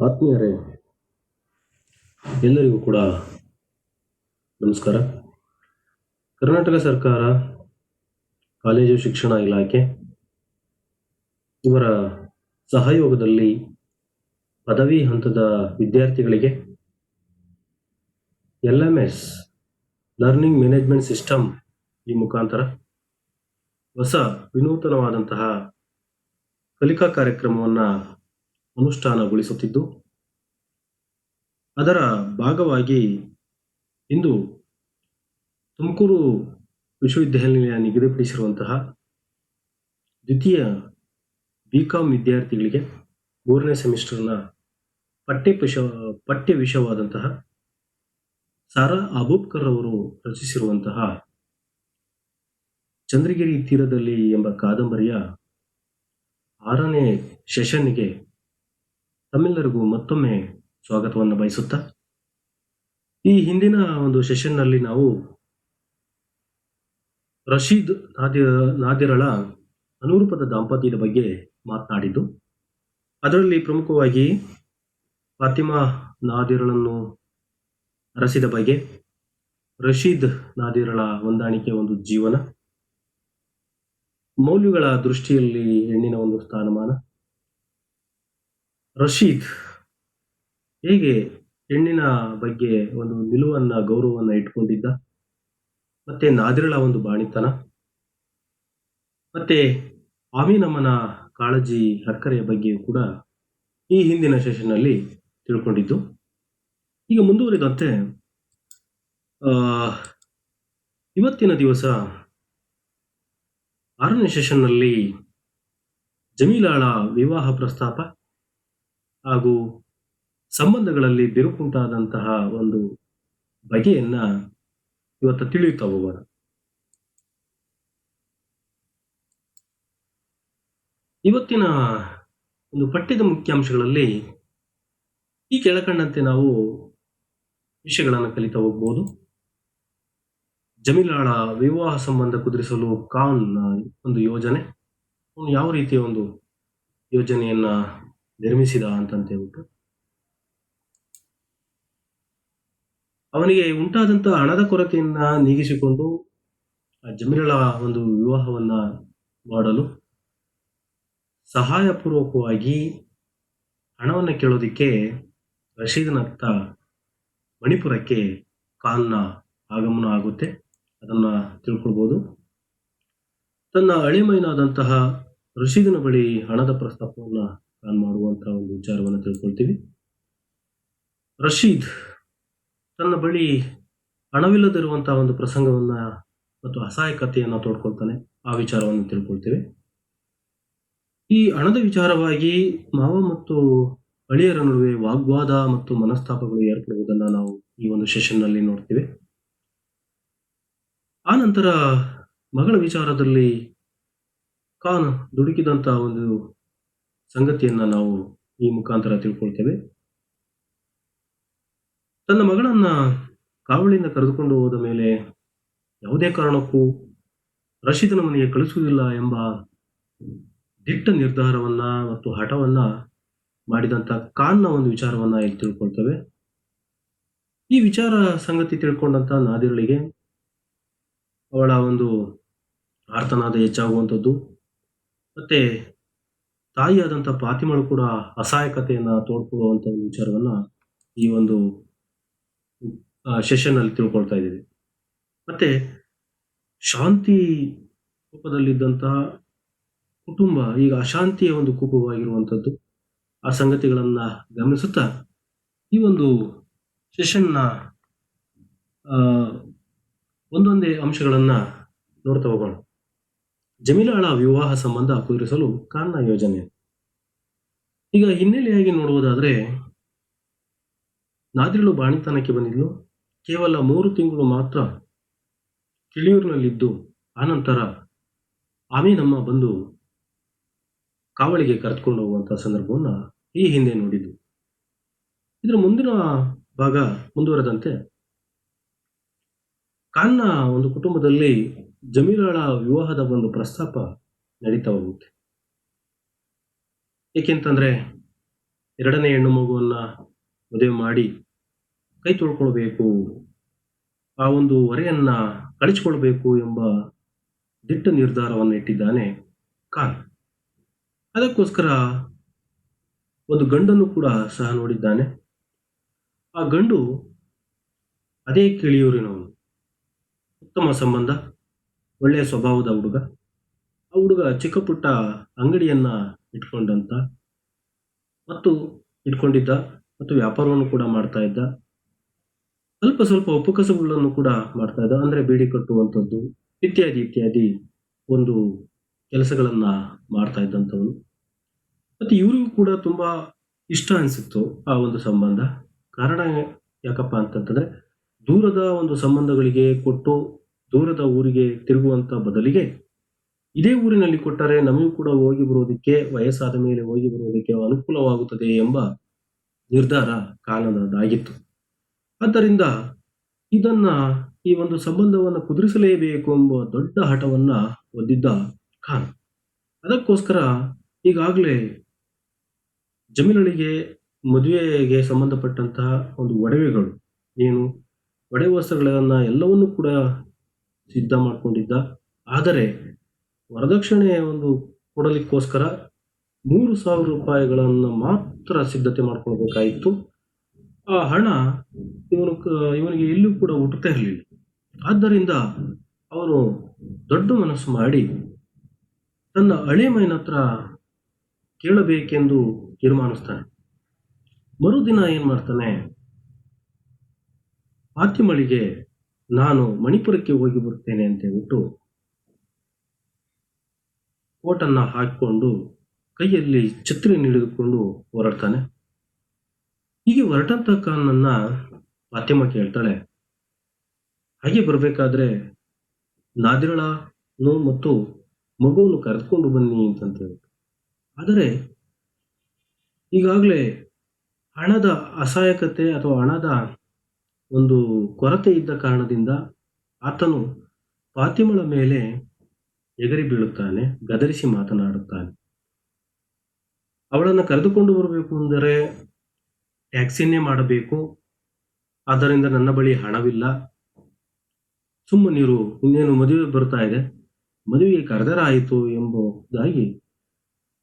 ಆತ್ಮೀಯರೇ ಎಲ್ಲರಿಗೂ ಕೂಡ ನಮಸ್ಕಾರ. ಕರ್ನಾಟಕ ಸರ್ಕಾರ, ಕಾಲೇಜು ಶಿಕ್ಷಣ ಇಲಾಖೆ ಇವರ ಸಹಯೋಗದಲ್ಲಿ ಪದವಿ ಹಂತದ ವಿದ್ಯಾರ್ಥಿಗಳಿಗೆ L M S learning management system ಈ ಮುಖಾಂತರ ಹೊಸ ವಿನೂತನವಾದಂತಹ ಕಲಿಕಾ ಕಾರ್ಯಕ್ರಮವನ್ನು ಅನುಷ್ಠಾನಗೊಳಿಸುತ್ತಿದ್ದು ಅದರ ಭಾಗವಾಗಿ ಇಂದು ತುಮಕೂರು ವಿಶ್ವವಿದ್ಯಾನಿಲಯ ನಿಗದಿಪಡಿಸಿರುವಂತಹ ದ್ವಿತೀಯ ಬಿ ಕಾಮ್ ವಿದ್ಯಾರ್ಥಿಗಳಿಗೆ ಮೂರನೇ ಸೆಮಿಸ್ಟರ್ನ ಪಠ್ಯ ಪಶ ಪಠ್ಯ ವಿಷಯವಾದಂತಹ ಸಾರಾ ಅಬೂಬ್ಕರ್ ಅವರು ರಚಿಸಿರುವಂತಹ ಚಂದ್ರಗಿರಿ ತೀರದಲ್ಲಿ ಎಂಬ ಕಾದಂಬರಿಯ ಆರನೇ ಸೆಷನ್ನಿಗೆ ತಮ್ಮೆಲ್ಲರಿಗೂ ಮತ್ತೊಮ್ಮೆ ಸ್ವಾಗತವನ್ನು ಬಯಸುತ್ತಾ, ಈ ಹಿಂದಿನ ಒಂದು ಸೆಷನ್ನಲ್ಲಿ ನಾವು ರಶೀದ್ ನಾದಿ, ನಾದಿರಳ ಅನುರೂಪದ ದಾಂಪತ್ಯದ ಬಗ್ಗೆ ಮಾತನಾಡಿದ್ದು, ಅದರಲ್ಲಿ ಪ್ರಮುಖವಾಗಿ ಫಾತಿಮಾ ನಾದಿರಳನ್ನು ಅರಸಿದ ಬಗ್ಗೆ, ರಶೀದ್ ನಾದಿರಳ ಹೊಂದಾಣಿಕೆ ಒಂದು ಜೀವನ, ಮೌಲ್ಯಗಳ ದೃಷ್ಟಿಯಲ್ಲಿ ಹೆಣ್ಣಿನ ಒಂದು ಸ್ಥಾನಮಾನ, ರಶೀದ್ ಹೇಗೆ ಹೆಣ್ಣಿನ ಬಗ್ಗೆ ಒಂದು ನಿಲುವನ್ನ, ಗೌರವವನ್ನ ಇಟ್ಕೊಂಡಿದ್ದ? ಮತ್ತೆ ನಾದಿರಳ ಒಂದು ಬಾಣಿತನ? ಮತ್ತೆ ಆಮಿನಮ್ಮನ ಕಾಳಜಿ ಅಕ್ಕರೆಯ ಬಗ್ಗೆಯೂ ಕೂಡ ಈ ಹಿಂದಿನ ಸೆಷನ್ನಲ್ಲಿ ತಿಳ್ಕೊಂಡಿದ್ದು. ಈಗ ಮುಂದುವರಿದಂತೆ ಇವತ್ತಿನ ದಿವಸ ಆರನೇ ಸೆಷನ್ನಲ್ಲಿ ಜಮೀಲಾಳ ವಿವಾಹ ಪ್ರಸ್ತಾಪ ಹಾಗೂ ಸಂಬಂಧಗಳಲ್ಲಿ ಬಿರುಕುಂಟಾದಂತಹ ಒಂದು ಬಗೆಯನ್ನ ಇವತ್ತು ತಿಳಿಯುತ್ತಾ ಹೋಗೋಣ ಇವತ್ತಿನ ಒಂದು ಪಠ್ಯದ ಮುಖ್ಯಾಂಶಗಳಲ್ಲಿ ಈ ಕೆಳಕಂಡಂತೆ ನಾವು ವಿಷಯಗಳನ್ನು ಕಲಿತಾ ಹೋಗ್ಬೋದು. ಜಮೀಲಾಳ ವಿವಾಹ ಸಂಬಂಧ ಕುದುರಿಸಲು ಖಾನ್ ಒಂದು ಯೋಜನೆ ಯಾವ ರೀತಿಯ ಒಂದು ಯೋಜನೆಯನ್ನ ನಿರ್ಮಿಸಿದ ಅಂತಂತ ಹೇಳ್ಬಿಟ್ಟು ಅವನಿಗೆ ಉಂಟಾದಂತ ಹಣದ ಕೊರತೆಯನ್ನ ನೀಗಿಸಿಕೊಂಡು ಆ ಜಮೀರಳ ಒಂದು ವಿವಾಹವನ್ನ ಮಾಡಲು ಸಹಾಯಪೂರ್ವಕವಾಗಿ ಹಣವನ್ನು ಕೇಳೋದಿಕ್ಕೆ ರಶೀದನತ್ತ ಮಣಿಪುರಕ್ಕೆ ಖಾನ್ನ ಆಗಮನ ಆಗುತ್ತೆ. ಅದನ್ನ ತಿಳ್ಕೊಳ್ಬೋದು. ತನ್ನ ಅಳಿಮೈನಾದಂತಹ ರಶೀದನ ಬಳಿ ಹಣದ ಪ್ರಸ್ತಾಪವನ್ನು ಖಾನ್ ಮಾಡುವಂತಹ ಒಂದು ವಿಚಾರವನ್ನು ತಿಳ್ಕೊಳ್ತೀವಿ. ರಶೀದ್ ತನ್ನ ಬಳಿ ಹಣವಿಲ್ಲದಿರುವಂತಹ ಒಂದು ಪ್ರಸಂಗವನ್ನ ಮತ್ತು ಅಸಹಾಯಕತೆಯನ್ನ ತೋಡ್ಕೊಳ್ತಾನೆ ಆ ವಿಚಾರವನ್ನು ತಿಳ್ಕೊಳ್ತೇವೆ. ಈ ಹಣದ ವಿಚಾರವಾಗಿ ಮಾವ ಮತ್ತು ಅಳಿಯರ ನಡುವೆ ವಾಗ್ವಾದ ಮತ್ತು ಮನಸ್ತಾಪಗಳು ಏರ್ಪಡುವುದನ್ನ ನಾವು ಈ ಒಂದು ಸೆಷನ್ನಲ್ಲಿ ನೋಡ್ತೇವೆ. ಆ ನಂತರ ಮಗಳ ವಿಚಾರದಲ್ಲಿ ಖಾನ್ ದುಡುಕಿದಂತಹ ಒಂದು ಸಂಗತಿಯನ್ನ ನಾವು ಈ ಮುಖಾಂತರ ತಿಳ್ಕೊಳ್ತೇವೆ. ತನ್ನ ಮಗಳನ್ನ ಕಾವಳಿಯಿಂದ ಕರೆದುಕೊಂಡು ಹೋದ ಮೇಲೆ ಯಾವುದೇ ಕಾರಣಕ್ಕೂ ರಶೀದನ ಮನೆಗೆ ಕಳಿಸುವುದಿಲ್ಲ ಎಂಬ ದಿಟ್ಟ ನಿರ್ಧಾರವನ್ನ ಮತ್ತು ಹಠವನ್ನ ಮಾಡಿದಂತ ಖಾನ್ನ ಒಂದು ವಿಚಾರವನ್ನ ಇಲ್ಲಿ ತಿಳ್ಕೊಳ್ತೇವೆ. ಈ ವಿಚಾರ ಸಂಗತಿ ತಿಳ್ಕೊಂಡಂತ ನಾದಿರಳಿಗೆ ಅವಳ ಒಂದು ಆರ್ತನಾದ ಹೆಚ್ಚಾಗುವಂಥದ್ದು. ಮತ್ತೆ ತಾಯಿಯಾದಂಥ ಪಾತಿಮಳು ಕೂಡ ಅಸಹಾಯಕತೆಯನ್ನ ತೋಡ್ಕೊಳ್ಳುವಂಥ ಒಂದು ವಿಚಾರವನ್ನ ಈ ಒಂದು ಸೆಷನ್ ಅಲ್ಲಿ ತಿಳ್ಕೊಳ್ತಾ ಇದ್ದೀವಿ. ಮತ್ತೆ ಶಾಂತಿ ಕೂಪದಲ್ಲಿದ್ದಂತಹ ಕುಟುಂಬ, ಈಗ ಅಶಾಂತಿಯ ಒಂದು ಕೂಪವಾಗಿರುವಂಥದ್ದು ಆ ಸಂಗತಿಗಳನ್ನ ಗಮನಿಸುತ್ತಾ ಈ ಒಂದು ಸೆಷನ್ನ ಒಂದೊಂದೇ ಅಂಶಗಳನ್ನ ನೋಡ್ತಾ ಹೋಗೋಣ. ಜಮೀಲಾಳ ವಿವಾಹ ಸಂಬಂಧ ಕುದುರಿಸಲು ಕಾರಣ ಯೋಜನೆ. ಈಗ ಹಿನ್ನೆಲೆಯಾಗಿ ನೋಡುವುದಾದ್ರೆ ನಾದಿರಳು ಬಾಣಿತನಕ್ಕೆ ಬಂದಿದ್ಲು. ಕೇವಲ ಮೂರು ತಿಂಗಳು ಮಾತ್ರ ಕಿಳಿಯೂರಿನಲ್ಲಿದ್ದು ಆನಂತರ ಆಮೀನಮ್ಮ ಬಂದು ಕಾವಳಿಗೆ ಕರೆದುಕೊಂಡು ಹೋಗುವಂತಹ ಸಂದರ್ಭವನ್ನು ಈ ಹಿಂದೆ ನೋಡಿದ್ದು. ಇದರ ಮುಂದಿನ ಭಾಗ ಮುಂದುವರೆದಂತೆ, ಕಾನ್ನ ಒಂದು ಕುಟುಂಬದಲ್ಲಿ ಜಮೀಲಾಳ ವಿವಾಹದ ಒಂದು ಪ್ರಸ್ತಾಪ ನಡೀತಾ ಹೋಗುತ್ತೆ. ಏಕೆಂತಂದ್ರೆ, ಎರಡನೇ ಹೆಣ್ಣು ಮಗುವನ್ನ ಮದುವೆ ಮಾಡಿ ಕೈ ತೊಳ್ಕೊಳ್ಬೇಕು. ಆ ಒಂದು ಹೊರೆಯನ್ನ ಕಳಿಸ್ಕೊಳ್ಬೇಕು ಎಂಬ ದಿಟ್ಟ ನಿರ್ಧಾರವನ್ನು ಇಟ್ಟಿದ್ದಾನೆ ಖಾನ್. ಅದಕ್ಕೋಸ್ಕರ ಒಂದು ಗಂಡನ್ನು ಕೂಡ ಸಹ ನೋಡಿದ್ದಾನೆ. ಆ ಗಂಡು ಅದೇ ಕೇಳಿಯೂರಿನವನು. ಉತ್ತಮ ಸಂಬಂಧ, ಒಳ್ಳೆಯ ಸ್ವಭಾವದ ಹುಡುಗ. ಆ ಹುಡುಗ ಚಿಕ್ಕ ಪುಟ್ಟ ಅಂಗಡಿಯನ್ನ ಇಟ್ಕೊಂಡಂತ ಮತ್ತು ಇಟ್ಕೊಂಡಿದ್ದ. ಮತ್ತು ವ್ಯಾಪಾರವನ್ನು ಕೂಡ ಮಾಡ್ತಾ ಇದ್ದ. ಸ್ವಲ್ಪ ಸ್ವಲ್ಪ ಉಪಕಸಬುಗಳನ್ನು ಕೂಡ ಮಾಡ್ತಾ ಇದ್ದ. ಅಂದ್ರೆ ಬೀಡಿ ಕಟ್ಟುವಂಥದ್ದು, ಇತ್ಯಾದಿ ಇತ್ಯಾದಿ ಒಂದು ಕೆಲಸಗಳನ್ನ ಮಾಡ್ತಾ ಇದ್ದಂಥವನು. ಮತ್ತೆ ಇವರಿಗೂ ಕೂಡ ತುಂಬಾ ಇಷ್ಟ ಅನಿಸಿತ್ತು ಆ ಒಂದು ಸಂಬಂಧ. ಕಾರಣ ಯಾಕಪ್ಪ ಅಂತಂತಂದ್ರೆ ದೂರದ ಒಂದು ಸಂಬಂಧಗಳಿಗೆ ಕೊಟ್ಟು ದೂರದ ಊರಿಗೆ ತಿರುಗುವಂತ ಬದಲಿಗೆ ಇದೇ ಊರಿನಲ್ಲಿ ಕೊಟ್ಟರೆ ನಮಗೂ ಕೂಡ ಹೋಗಿ ಬರೋದಕ್ಕೆ, ವಯಸ್ಸಾದ ಮೇಲೆ ಹೋಗಿ ಬರೋದಕ್ಕೆ ಅನುಕೂಲವಾಗುತ್ತದೆ ಎಂಬ ನಿರ್ಧಾರ ಕಾಲದಾಗಿತ್ತು ಆದ್ದರಿಂದ ಇದನ್ನ ಈ ಒಂದು ಸಂಬಂಧವನ್ನು ಕುದುರಿಸಲೇಬೇಕು ಎಂಬ ದೊಡ್ಡ ಹಠವನ್ನ ಹೊಂದಿದ್ದ ಖಾನ್. ಅದಕ್ಕೋಸ್ಕರ ಈಗಾಗಲೇ ಜಮೀನಳಿಗೆ ಮದುವೆಗೆ ಸಂಬಂಧಪಟ್ಟಂತಹ ಒಂದು ಒಡವೆಗಳು, ಏನು ಒಡವೆ ವಸ್ತ್ರಗಳನ್ನು ಎಲ್ಲವನ್ನೂ ಕೂಡ ಸಿದ್ಧ ಮಾಡಿಕೊಂಡಿದ್ದ. ಆದರೆ ವರದಕ್ಷಿಣೆ ಒಂದು ಕೊಡಲಿಕ್ಕೋಸ್ಕರ ಮೂರು ಸಾವಿರ ರೂಪಾಯಿಗಳನ್ನು ಮಾತ್ರ ಸಿದ್ಧತೆ ಮಾಡ್ಕೊಳ್ಬೇಕಾಯಿತು. ಆ ಹಣ ಇವನು ಇವನಿಗೆ ಎಲ್ಲೂ ಕೂಡ ಹುಟ್ಟುತ್ತಾ ಇರಲಿಲ್ಲ. ಆದ್ದರಿಂದ ಅವನು ದೊಡ್ಡ ಮನಸ್ಸು ಮಾಡಿ ತನ್ನ ಹಳೆ ಮೈನ ಹತ್ರ ಕೇಳಬೇಕೆಂದು ತೀರ್ಮಾನಿಸ್ತಾನೆ. ಮರುದಿನ ಏನ್ ಮಾಡ್ತಾನೆ? ಫಾತಿಮಳಿಗೆ ನಾನು ಮಣಿಪುರಕ್ಕೆ ಹೋಗಿ ಬರ್ತೇನೆ ಅಂತ ಹೇಳ್ಬಿಟ್ಟು ಕೋಟನ್ನ ಹಾಕಿಕೊಂಡು ಕೈಯಲ್ಲಿ ಛತ್ರಿ ಹಿಡಿದುಕೊಂಡು ಹೊರಡ್ತಾನೆ ಹೀಗೆ ಹೊರಟಂತ ಕಾನನ್ನ ಫಾತಿಮ ಕೇಳ್ತಾಳೆ. ಹಾಗೆ ಬರಬೇಕಾದ್ರೆ ನಾದಿರಳನು ಮತ್ತು ಮಗುವನ್ನು ಕರೆದುಕೊಂಡು ಬನ್ನಿ ಅಂತಂತ ಹೇಳ್ತಾರೆ ಆದರೆ, ಈಗಾಗಲೇ ಹಣದ ಅಸಹಾಯಕತೆ ಅಥವಾ ಹಣದ ಒಂದು ಕೊರತೆ ಇದ್ದ ಕಾರಣದಿಂದ ಆತನು ಪಾತಿಮಳ ಮೇಲೆ ಎಗರಿ ಬೀಳುತ್ತಾನೆ, ಗದರಿಸಿ ಮಾತನಾಡುತ್ತಾನೆ ಅವಳನ್ನು ಕರೆದುಕೊಂಡು ಬರಬೇಕು ಅಂದರೆ ಟ್ಯಾಕ್ಸಿನೇ ಮಾಡಬೇಕು. ಆದ್ದರಿಂದ ನನ್ನ ಬಳಿ ಹಣವಿಲ್ಲ. ಸುಮ್ಮನಿರು ಇನ್ನೇನು ಮದುವೆ ಬರ್ತಾ ಇದೆ. ಮದುವೆಗೆ ಕರೆದರ ಆಯಿತು ಎಂಬುದಾಗಿ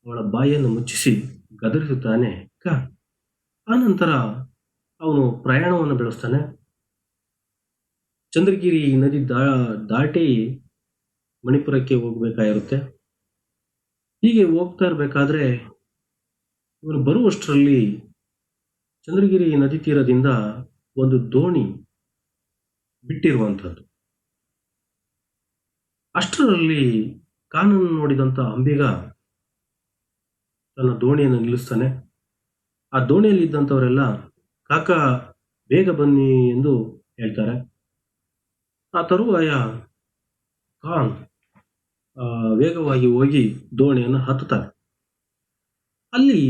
ಅವಳ ಬಾಯನ್ನು ಮುಚ್ಚಿಸಿ ಗದರಿಸುತ್ತಾನೆ ಕ. ಆನಂತರ ಅವನು ಪ್ರಯಾಣವನ್ನು ಬೆಳೆಸ್ತಾನೆ. ಚಂದ್ರಗಿರಿ ನದಿ ದಾ, ದಾಟಿ ಮಣಿಪುರಕ್ಕೆ ಹೋಗ್ಬೇಕಾಗಿರುತ್ತೆ. ಹೀಗೆ ಹೋಗ್ತಾ ಇರಬೇಕಾದ್ರೆ ಇವನು ಬರುವಷ್ಟರಲ್ಲಿ ಚಂದ್ರಗಿರಿ ನದಿ ತೀರದಿಂದ ಒಂದು ದೋಣಿ ಬಿಟ್ಟಿರುವಂಥದ್ದು. ಅಷ್ಟರಲ್ಲಿ ಕಾನನ್ನು ನೋಡಿದಂಥ ಅಂಬಿಗ ತನ್ನ ದೋಣಿಯನ್ನು ನಿಲ್ಲಿಸ್ತಾನೆ. ಆ ದೋಣಿಯಲ್ಲಿ ಇದ್ದಂಥವರೆಲ್ಲ ಕಾಕ, ಬೇಗ ಬನ್ನಿ ಎಂದು ಹೇಳ್ತಾರೆ. ಆ ತರುವಾಯ ಕಾನ್ ವೇಗವಾಗಿ ಹೋಗಿ ದೋಣಿಯನ್ನು ಹತ್ತುತ್ತಾರೆ. ಅಲ್ಲಿ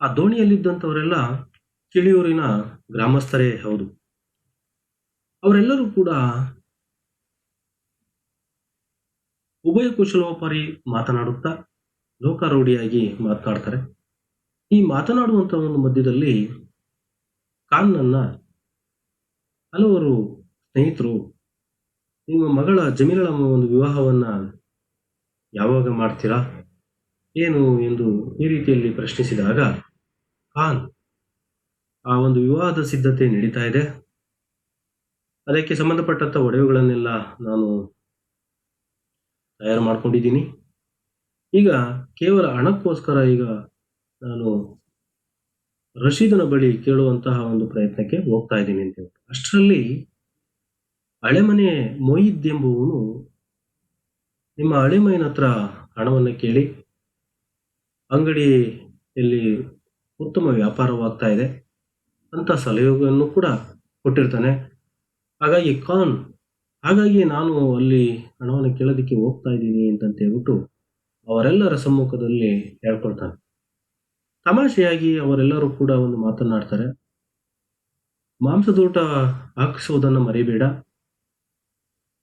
ಆ ದೋಣಿಯಲ್ಲಿದ್ದಂಥವರೆಲ್ಲ ಕಿಳಿಯೂರಿನ ಗ್ರಾಮಸ್ಥರೇ ಹೌದು. ಅವರೆಲ್ಲರೂ ಕೂಡ ಉಭಯ ಕುಶಲೋಪರಿ ಮಾತನಾಡುತ್ತಾ ಲೋಕಾರೂಢಿಯಾಗಿ ಮಾತನಾಡ್ತಾರೆ. ಈ ಮಾತನಾಡುವಂಥ ಒಂದು ಮಧ್ಯದಲ್ಲಿ ಖಾನ್ನನ್ನ ಹಲವರು ಸ್ನೇಹಿತರು ನಿಮ್ಮ ಮಗಳ ಜಮೀಲಳ ಒಂದು ವಿವಾಹವನ್ನ ಯಾವಾಗ ಮಾಡ್ತೀರಾ? ಏನು ಎಂದು ಈ ರೀತಿಯಲ್ಲಿ ಪ್ರಶ್ನಿಸಿದಾಗ, ಖಾನ್, ಆ ಒಂದು ವಿವಾಹದ ಸಿದ್ಧತೆ ನಡೀತಾ ಇದೆ. ಅದಕ್ಕೆ ಸಂಬಂಧಪಟ್ಟಂಥ ಒಡವೆಗಳನ್ನೆಲ್ಲ ನಾನು ತಯಾರು ಮಾಡ್ಕೊಂಡಿದ್ದೀನಿ. ಈಗ ಕೇವಲ ಹಣಕ್ಕೋಸ್ಕರ ಈಗ ನಾನು ರಶೀದನ ಬಳಿ ಕೇಳುವಂತಹ ಒಂದು ಪ್ರಯತ್ನಕ್ಕೆ ಹೋಗ್ತಾ ಇದ್ದೀನಿ ಅಂತ ಹೇಳಿ ಅಷ್ಟರಲ್ಲಿ ಹಳೆಮನೆ ಮೊಯಿದ್ ಎಂಬುವನು ನಿಮ್ಮ ಹಳೆಮೈನ ಹತ್ರ ಹಣವನ್ನು ಕೇಳಿ ಅಂಗಡಿಯಲ್ಲಿ ಉತ್ತಮ ವ್ಯಾಪಾರವಾಗ್ತಾ ಇದೆ. ಅಂತ ಸಲಹೆಯನ್ನು ಕೂಡ ಕೊಟ್ಟಿರ್ತಾನೆ. ಹಾಗಾಗಿ ಖಾನ್, ಹಾಗಾಗಿ ನಾನು ಅಲ್ಲಿ ಹಣವನ್ನು ಕೇಳೋದಕ್ಕೆ ಹೋಗ್ತಾ ಇದ್ದೀನಿ ಅಂತಂತ ಹೇಳ್ಬಿಟ್ಟು ಅವರೆಲ್ಲರ ಸಮ್ಮುಖದಲ್ಲಿ ಹೇಳ್ಕೊಳ್ತಾನೆ. ತಮಾಷೆಯಾಗಿ ಅವರೆಲ್ಲರೂ ಕೂಡ ಒಂದು ಮಾತನಾಡ್ತಾರೆ ಮಾಂಸದೂಟ ಹಾಕಿಸುವುದನ್ನು ಮರಿಬೇಡ.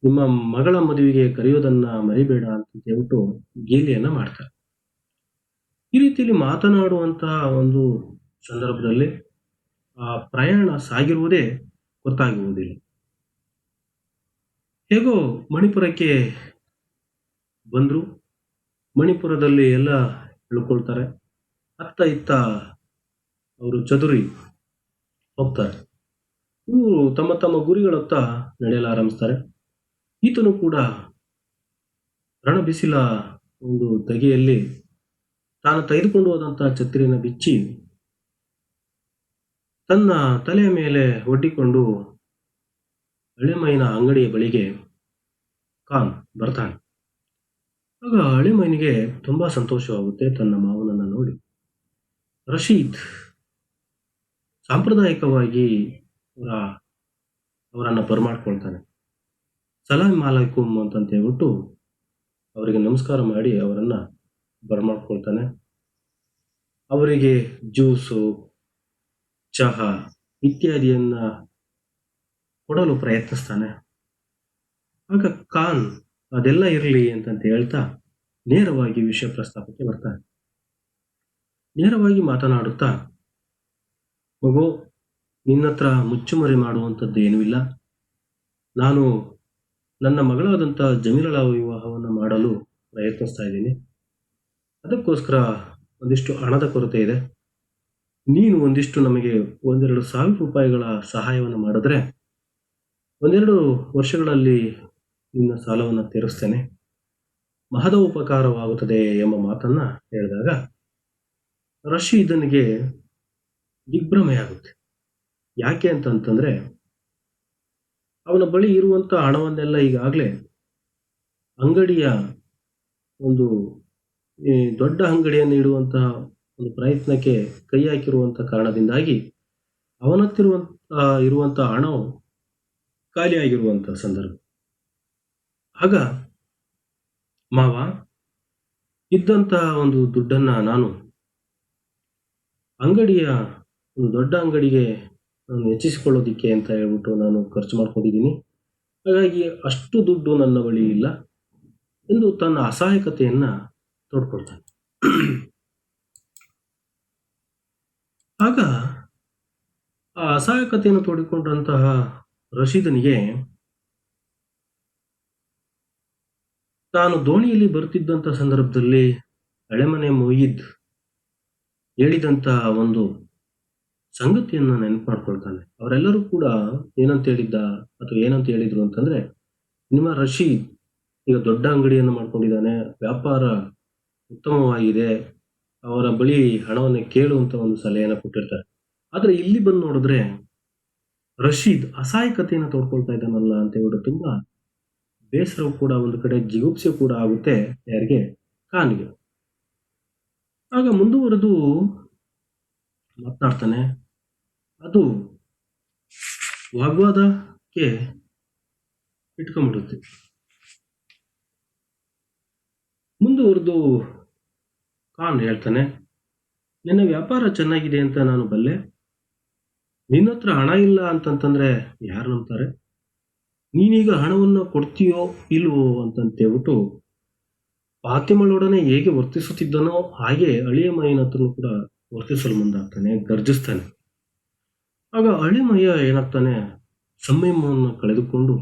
ನಿಮ್ಮ ಮಗಳ ಮದುವೆಗೆ ಕರೆಯೋದನ್ನ ಮರಿಬೇಡ ಅಂತ ಹೇಳ್ಬಿಟ್ಟು ಗೇಲಿಯನ್ನು ಮಾಡ್ತಾರೆ. ಈ ರೀತಿಯಲ್ಲಿ ಮಾತನಾಡುವಂತಹ ಒಂದು ಸಂದರ್ಭದಲ್ಲಿ, ಆ ಪ್ರಯಾಣ ಸಾಗಿರುವುದೇ ಗೊತ್ತಾಗುವುದಿಲ್ಲ. ಹೇಗೋ ಮಣಿಪುರಕ್ಕೆ ಬಂದರು. ಮಣಿಪುರದಲ್ಲಿ ಎಲ್ಲ ಹೇಳ್ಕೊಳ್ತಾರೆ ಅತ್ತ ಇತ್ತ ಅವರು ಚದುರಿ ಹೋಗ್ತಾರೆ. ಇವರು ತಮ್ಮ ತಮ್ಮ ಗುರಿಗಳತ್ತ ನಡೆಯಲು ಆರಂಭಿಸ್ತಾರೆ. ಈತನು ಕೂಡ ರಣಬಿಸಿಲ ಒಂದು ತೆಗೆಯಲ್ಲಿ ತಾನು ತೆಗೆದುಕೊಂಡು ಹೋದಂತಹ ಛತ್ರಿಯನ್ನು ಬಿಚ್ಚಿ ತನ್ನ ತಲೆಯ ಮೇಲೆ ಒಡ್ಡಿಕೊಂಡು ಹಳೆಮೈನ ಅಂಗಡಿಯ ಬಳಿಗೆ ಖಾನ್ ಬರ್ತಾನೆ. ಆಗ ಹಳೆಮೈನಿಗೆ ತುಂಬಾ ಸಂತೋಷವಾಗುತ್ತೆ ತನ್ನ ಮಾವನನ್ನು ನೋಡಿ. ರಶೀದ್ ಸಾಂಪ್ರದಾಯಿಕವಾಗಿ ಅವರ ಅವರನ್ನು ಬರಮಾಡ್ಕೊಳ್ತಾನೆ. ಸಲಾಂ ಮಾಲೈಕುಮ್ ಅಂತಂತ ಹೇಳ್ಬಿಟ್ಟು ಅವರಿಗೆ ನಮಸ್ಕಾರ ಮಾಡಿ ಅವರನ್ನ ಬರಮಾಡ್ಕೊಳ್ತಾನೆ. ಅವರಿಗೆ ಜ್ಯೂಸು, ಚಹಾ ಇತ್ಯಾದಿಯನ್ನ ಕೊಡಲು ಪ್ರಯತ್ನಿಸ್ತಾನೆ. ಆಗ ಖಾನ್ ಅದೆಲ್ಲ ಇರಲಿ ಅಂತಂತ ಹೇಳ್ತಾ ನೇರವಾಗಿ ವಿಷಯ ಪ್ರಸ್ತಾಪಕ್ಕೆ ಬರ್ತಾನೆ. ನೇರವಾಗಿ ಮಾತನಾಡುತ್ತಾ, ಮಗು, ನಿನ್ನತ್ರ ಮುಚ್ಚುಮರೆ ಮಾಡುವಂಥದ್ದು ಏನೂ ಇಲ್ಲ. ನಾನು ನನ್ನ ಮಗಳಾದಂಥ ಜಮೀಲಳ ವಿವಾಹವನ್ನು ಮಾಡಲು ಪ್ರಯತ್ನಿಸ್ತಾ ಇದ್ದೀನಿ. ಅದಕ್ಕೋಸ್ಕರ ಒಂದಿಷ್ಟು ಹಣದ ಕೊರತೆ ಇದೆ. ನೀನು ಒಂದಿಷ್ಟು ನಮಗೆ ಒಂದೆರಡು ಸಾವಿರ ರೂಪಾಯಿಗಳ ಸಹಾಯವನ್ನು ಮಾಡಿದ್ರೆ ಒಂದೆರಡು ವರ್ಷಗಳಲ್ಲಿ ನಿನ್ನ ಸಾಲವನ್ನು ತೀರಿಸ್ತೇನೆ. ಮಹದ ಉಪಕಾರವಾಗುತ್ತದೆ ಎಂಬ ಮಾತನ್ನ ಹೇಳಿದಾಗ ರಶೀದನಿಗೆ ದಿಗ್ಭ್ರಮೆಯಾಗುತ್ತೆ. ಯಾಕೆ ಅಂತಂತಂದರೆ ಅವನ ಬಳಿ ಇರುವಂತ ಹಣವನ್ನೆಲ್ಲ ಈಗಾಗಲೇ ಅಂಗಡಿಯ ಒಂದು ಈ ದೊಡ್ಡ ಅಂಗಡಿಯನ್ನು ಇಡುವಂತಹ ಒಂದು ಪ್ರಯತ್ನಕ್ಕೆ ಕೈ ಹಾಕಿರುವಂತ ಕಾರಣದಿಂದಾಗಿ ಅವನತ್ತಿರುವಂತಹ, ಇರುವಂತಹ ಹಣವು ಖಾಲಿಯಾಗಿರುವಂತಹ ಸಂದರ್ಭ. ಆಗ ಮಾವ, ಇದ್ದಂತಹ ಒಂದು ದುಡ್ಡನ್ನ ನಾನು ಅಂಗಡಿಯ, ಒಂದು ದೊಡ್ಡ ಅಂಗಡಿಗೆ ನಾನು ಹೆಚ್ಚಿಸಿಕೊಳ್ಳೋದಿಕ್ಕೆ ಅಂತ ಹೇಳ್ಬಿಟ್ಟು ನಾನು ಖರ್ಚು ಮಾಡ್ಕೊಂಡಿದ್ದೀನಿ. ಹಾಗಾಗಿ ಅಷ್ಟು ದುಡ್ಡು ನನ್ನ ಬಳಿ ಇಲ್ಲ ಎಂದು ತನ್ನ ಅಸಹಾಯಕತೆಯನ್ನ ತೋಡ್ಕೊಳ್ತಾನೆ. ಆಗ ಆ ಅಸಹಾಯಕತೆಯನ್ನು ತೋಡಿಕೊಂಡಂತಹ ರಶೀದನಿಗೆ ತಾನು ದೋಣಿಯಲ್ಲಿ ಬರುತ್ತಿದ್ದಂಥ ಸಂದರ್ಭದಲ್ಲಿ ಹಳೆಮನೆ ಮೊಯ್ಯಿದ್ ಹೇಳಿದಂತಹ ಒಂದು ಸಂಗತಿಯನ್ನು ನೆನಪು ಮಾಡ್ಕೊಳ್ತಾನೆ ಅವರೆಲ್ಲರೂ ಕೂಡ ಏನಂತ ಹೇಳಿದ್ದ ಅಥವಾ ಏನಂತ ಹೇಳಿದ್ರು ಅಂತಂದ್ರೆ, ನಿಮ್ಮ ರಶೀದ್ ಈಗ ದೊಡ್ಡ ಅಂಗಡಿಯನ್ನು ಮಾಡ್ಕೊಂಡಿದ್ದಾನೆ, ವ್ಯಾಪಾರ ಉತ್ತಮವಾಗಿದೆ. ಅವರ ಬಳಿ ಹಣವನ್ನು ಕೇಳುವಂತ ಒಂದು ಸಲಹೆಯನ್ನು ಕೊಟ್ಟಿರ್ತಾರೆ. ಆದ್ರೆ ಇಲ್ಲಿ ಬಂದು ನೋಡಿದ್ರೆ ರಶೀದ್ ಅಸಹಾಯಕತೆಯನ್ನು ತೋಡ್ಕೊಳ್ತಾ ಇದ್ದಾನಲ್ಲ ಅಂತ ಹೇಳ್ಬಿಟ್ಟು ತುಂಬ ಬೇಸರವು ಕೂಡ ಒಂದು ಕಡೆ, ಜಿಗುಪ್ಸೆ ಕೂಡ ಆಗುತ್ತೆ ಯಾರಿಗೆ? ಖಾನ್ಗೆ. ಆಗ ಮುಂದುವರೆದು ಮಾತನಾಡ್ತಾನೆ, ಅದು ವಾಗ್ವಾದಕ್ಕೆ ಇಟ್ಕೊಂಡ್ಬಿಡುತ್ತೆ. ಮುಂದುವರೆದು ಖಾನ್ ಹೇಳ್ತಾನೆ, ನಿನ್ನ ವ್ಯಾಪಾರ ಚೆನ್ನಾಗಿದೆ ಅಂತ ನಾನು ಬಲ್ಲೆ? ನಿನ್ನ ಹತ್ರ ಹಣ ಇಲ್ಲ ಅಂತಂತಂದ್ರೆ ಯಾರು ನಂಬ್ತಾರೆ? ನೀನೀಗ ಹಣವನ್ನು ಕೊಡ್ತೀಯೋ ಇಲ್ವೋ ಅಂತಂತೇಳ್ಬಿಟ್ಟು ಪಾತಿಮಳೊಡನೆ ಹೇಗೆ ವರ್ತಿಸುತ್ತಿದ್ದನೋ ಹಾಗೆ ಅಳಿಯ ಮೈನ ಹತ್ರನೂ ಕೂಡ ವರ್ತಿಸಲು ಮುಂದಾಗ್ತಾನೆ, ಗರ್ಜಿಸ್ತಾನೆ. ಆಗ ಅಳಿಮಯ್ಯ ಏನಾಗ್ತಾನೆ, ಸಂಯಮವನ್ನು ಕಳೆದುಕೊಂಡು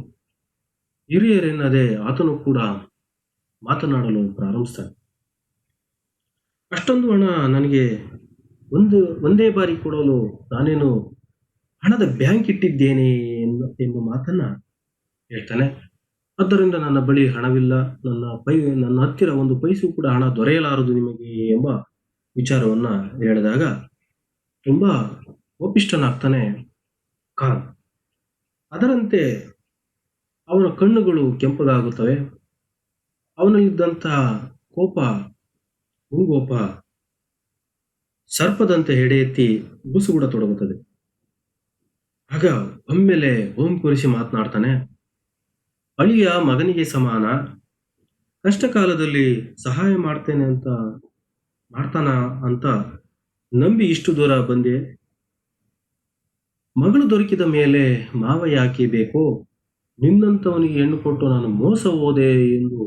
ಹಿರಿಯರೇನದೇ ಆತನು ಕೂಡ ಮಾತನಾಡಲು ಪ್ರಾರಂಭಿಸ್ತಾನೆ. ಅಷ್ಟೊಂದು ಹಣ ನನಗೆ ಒಂದು, ಒಂದೇ ಬಾರಿ ಕೊಡಲು ನಾನೇನು ಹಣದ ಬ್ಯಾಂಕ್ ಇಟ್ಟಿದ್ದೇನೆ ಎನ್ನು ಎಂಬ ಮಾತನ್ನ ಹೇಳ್ತಾನೆ. ಆದ್ದರಿಂದ ನನ್ನ ಬಳಿ ಹಣವಿಲ್ಲ, ನನ್ನ ಪೈ, ನನ್ನ ಹತ್ತಿರ ಒಂದು ಪೈಸು ಕೂಡ ಹಣ ದೊರೆಯಲಾರದು ನಿಮಗೆ ಎಂಬ ವಿಚಾರವನ್ನ ಹೇಳಿದಾಗ ತುಂಬಾ ಒಪ್ಪಿಷ್ಟನಾಗ್ತಾನೆ ಖಾನ್. ಅದರಂತೆ ಅವನ ಕಣ್ಣುಗಳು ಕೆಂಪಗಾಗುತ್ತವೆ ಅವನಲ್ಲಿದ್ದಂಥ ಕೋಪ ಮುಂಗೋಪ ಸರ್ಪದಂತೆ ಹೆಡೆ ಎತ್ತಿ ಬುಸುಗುಡತೊಡಗುತ್ತದೆ ಆಗ ಒಮ್ಮೆಲೆ ಓಂ ಕುರಿಸಿ ಮಾತನಾಡ್ತಾನೆ, ಅಳಿಯ ಮಗನಿಗೆ ಸಮಾನ. ಕಷ್ಟ ಕಾಲದಲ್ಲಿ ಸಹಾಯ ಮಾಡ್ತೇನೆ ಅಂತ, ಮಾಡ್ತಾನ ಅಂತ ನಂಬಿ ಇಷ್ಟು ದೂರ ಬಂದೆ. ಮಗಳು ದೊರಕಿದ ಮೇಲೆ ಮಾವ ಯಾಕೆ ಬೇಕೋ ನಿನ್ನಂಥವನಿಗೆ ಹೆಣ್ಣು ಕೊಟ್ಟು ನಾನು ಮೋಸ ಹೋದೆ ಎಂದು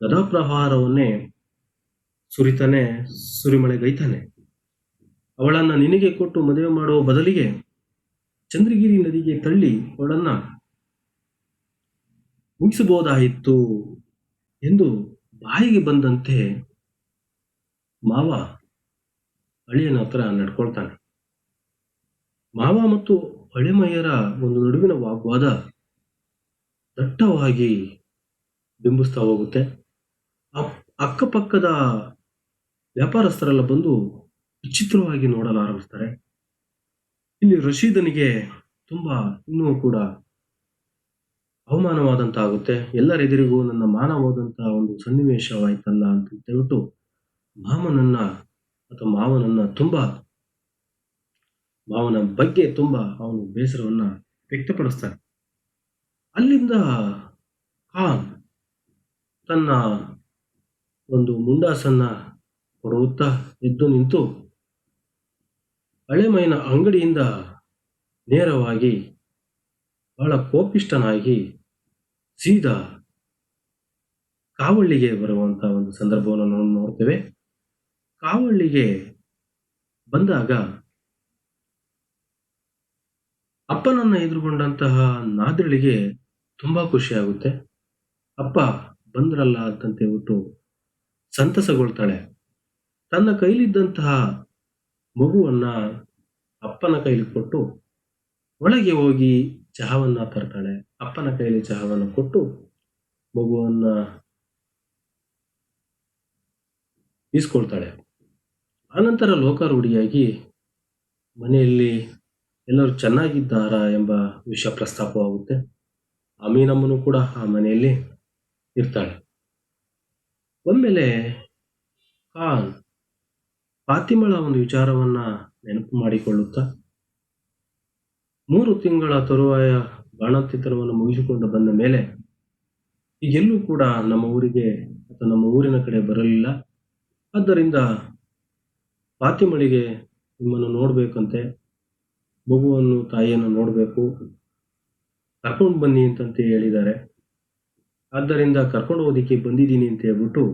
ಗದಾಪ್ರಹಾರವನ್ನೇ ಸುರಿತಾನೆ, ಸುರಿಮಳೆ ಗೈತಾನೆ. ಅವಳನ್ನ ನಿನಗೆ ಕೊಟ್ಟು ಮದುವೆ ಮಾಡುವ ಬದಲಿಗೆ ಚಂದ್ರಗಿರಿ ನದಿಗೆ ತಳ್ಳಿ ಅವಳನ್ನ ಮುಗಿಸಬಹುದಾಯಿತು ಎಂದು ಬಾಯಿಗೆ ಬಂದಂತೆ ಮಾವ ಅಳಿಯನ ಹತ್ರ ನಡ್ಕೊಳ್ತಾನೆ. ಮಾವ ಮತ್ತು ಹಳೆಮಯ್ಯರ ಒಂದು ನಡುವಿನ ವಾಗ್ವಾದ ದಟ್ಟವಾಗಿ ಬಿಂಬಿಸ್ತಾ ಹೋಗುತ್ತೆ. ಅಕ್ಕಪಕ್ಕದ ವ್ಯಾಪಾರಸ್ಥರೆಲ್ಲ ಬಂದು ವಿಚಿತ್ರವಾಗಿ ನೋಡಲಾರಂಭಿಸ್ತಾರೆ ಇಲ್ಲಿ ರಶೀದನಿಗೆ ತುಂಬಾ ಇನ್ನೂ ಕೂಡ ಅವಮಾನವಾದಂತ ಆಗುತ್ತೆ ಎಲ್ಲರ ಎದುರಿಗೂ ನನ್ನ ಮಾನ ಹೋದಂತ ಒಂದು ಸನ್ನಿವೇಶವಾಯ್ತಲ್ಲ ಅಂತ ಹೇಳ್ಬಿಟ್ಟು ಮಾಮನನ್ನ ಅಥವಾ ಮಾವನನ್ನ ತುಂಬಾ ಮಾವನ ಬಗ್ಗೆ ತುಂಬಾ ಅವನು ಬೇಸರವನ್ನ ವ್ಯಕ್ತಪಡಿಸ್ತಾನೆ. ಅಲ್ಲಿಂದ ಖಾನ್ ತನ್ನ ಒಂದು ಮುಂಡಾಸನ್ನ ಹೊರಡುತ್ತಾ ಎದ್ದು ನಿಂತು ಹಳೆಮೈನ ಅಂಗಡಿಯಿಂದ ನೇರವಾಗಿ ಬಹಳ ಕೋಪಿಷ್ಟನಾಗಿ ಸೀದಾ ಕಾವಳ್ಳಿಗೆ ಬರುವಂತ ಒಂದು ಸಂದರ್ಭವನ್ನು ನಾವು ನೋಡ್ತೇವೆ. ಕಾವಳ್ಳಿಗೆ ಬಂದಾಗ ಅಪ್ಪನನ್ನ ಎದುರುಗೊಂಡಂತಹ ನಾದ್ರಳಿಗೆ ತುಂಬಾ ಖುಷಿಯಾಗುತ್ತೆ. ಅಪ್ಪ ಬಂದ್ರಲ್ಲ ಅಂತಂತ ಹೇಳ್ಬಿಟ್ಟು ಸಂತಸಗೊಳ್ತಾಳೆ. ತನ್ನ ಕೈಲಿದ್ದಂತಹ ಮಗುವನ್ನ ಅಪ್ಪನ ಕೈಲಿ ಕೊಟ್ಟು ಒಳಗೆ ಹೋಗಿ ಚಹಾವನ್ನ ತರ್ತಾಳೆ. ಅಪ್ಪನ ಕೈಲಿ ಚಹಾವನ್ನು ಕೊಟ್ಟು ಮಗುವನ್ನ ಈಸ್ಕೊಳ್ತಾಳೆ. ಆನಂತರ ಲೋಕಾರೂಢಿಯಾಗಿ ಮನೆಯಲ್ಲಿ ಎಲ್ಲರೂ ಚೆನ್ನಾಗಿದ್ದಾರಾ ಎಂಬ ವಿಷಯ ಪ್ರಸ್ತಾಪವಾಗುತ್ತೆ. ಅಮೀನಮ್ಮನು ಕೂಡ ಆ ಮನೆಯಲ್ಲಿ ಇರ್ತಾಳೆ. ಒಮ್ಮೆಲೆ ಖಾನ್ ಫಾತಿಮಳ ಒಂದು ವಿಚಾರವನ್ನ ನೆನಪು ಮಾಡಿಕೊಳ್ಳುತ್ತಾ? ಮೂರು ತಿಂಗಳ ತರುವಾಯ ಬಾಣಂತಿತನವನ್ನು ಮುಗಿಸಿಕೊಂಡು ಬಂದ ಮೇಲೆ ಈಗೆಲ್ಲೂ ಕೂಡ ನಮ್ಮ ಊರಿಗೆ ಅಥವಾ ನಮ್ಮ ಊರಿನ ಕಡೆ ಬರಲಿಲ್ಲ. ಆದ್ದರಿಂದ ಫಾತಿಮಳಿಗೆ ನಿಮ್ಮನ್ನು ನೋಡಬೇಕಂತೆ, ಮಗುವನ್ನು ತಾಯಿಯನ್ನು ನೋಡಬೇಕು, ಕರ್ಕೊಂಡು ಬನ್ನಿ ಅಂತಂತ ಹೇಳಿದ್ದಾರೆ. ಆದ್ದರಿಂದ ಕರ್ಕೊಂಡು ಹೋಗೋದಿಕ್ಕೆ ಬಂದಿದ್ದೀನಿ ಅಂತ ಹೇಳ್ಬಿಟ್ಟು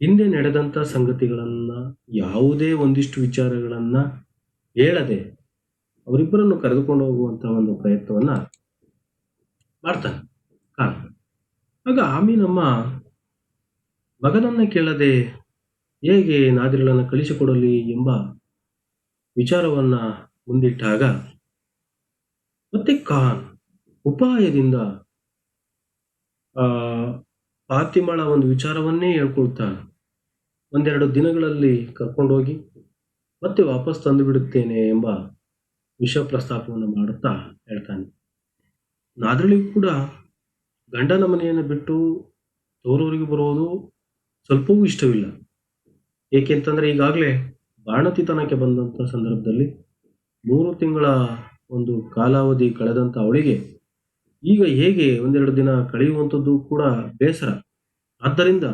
ಹಿಂದೆ ನಡೆದಂಥ ಸಂಗತಿಗಳನ್ನ, ಯಾವುದೇ ಒಂದಿಷ್ಟು ವಿಚಾರಗಳನ್ನ ಹೇಳದೆ ಅವರಿಬ್ಬರನ್ನು ಕರೆದುಕೊಂಡು ಹೋಗುವಂತ ಒಂದು ಪ್ರಯತ್ನವನ್ನ ಮಾಡ್ತಾನೆ ಖಾನ್. ಆಗ ಆಮೀನಮ್ಮ ಮಗನನ್ನು ಕೇಳದೆ ಹೇಗೆ ನಾದಿರುಗಳನ್ನು ಕಳಿಸಿಕೊಡಲಿ ಎಂಬ ವಿಚಾರವನ್ನ ಮುಂದಿಟ್ಟಾಗ, ಮತ್ತೆ ಖಾನ್ ಉಪಾಯದಿಂದ ಆ ಫಾತಿಮಳ ಒಂದು ವಿಚಾರವನ್ನೇ ಹೇಳ್ಕೊಳ್ತಾ ಒಂದೆರಡು ದಿನಗಳಲ್ಲಿ ಕರ್ಕೊಂಡೋಗಿ, ಮತ್ತೆ ವಾಪಸ್ ತಂದು ಬಿಡುತ್ತೇನೆ ಎಂಬ ವಿಷಯ ಪ್ರಸ್ತಾಪವನ್ನು ಮಾಡುತ್ತಾ ಹೇಳ್ತಾನೆ. ನಾದ್ರಳಿಗೂ ಕೂಡ ಗಂಡನ ಮನೆಯನ್ನು ಬಿಟ್ಟು ತೋರೂರಿಗೆ ಬರುವುದು ಸ್ವಲ್ಪವೂ ಇಷ್ಟವಿಲ್ಲ. ಏಕೆಂತಂದ್ರೆ ಈಗಾಗಲೇ ಬಾಣತಿತನಕ್ಕೆ ಬಂದಂಥ ಸಂದರ್ಭದಲ್ಲಿ ಮೂರು ತಿಂಗಳ ಒಂದು ಕಾಲಾವಧಿ ಕಳೆದಂತ ಅವಳಿಗೆ ಈಗ ಹೇಗೆ ಒಂದೆರಡು ದಿನ ಕಳೆಯುವಂಥದ್ದು ಕೂಡ ಬೇಸರ. ಆದ್ದರಿಂದ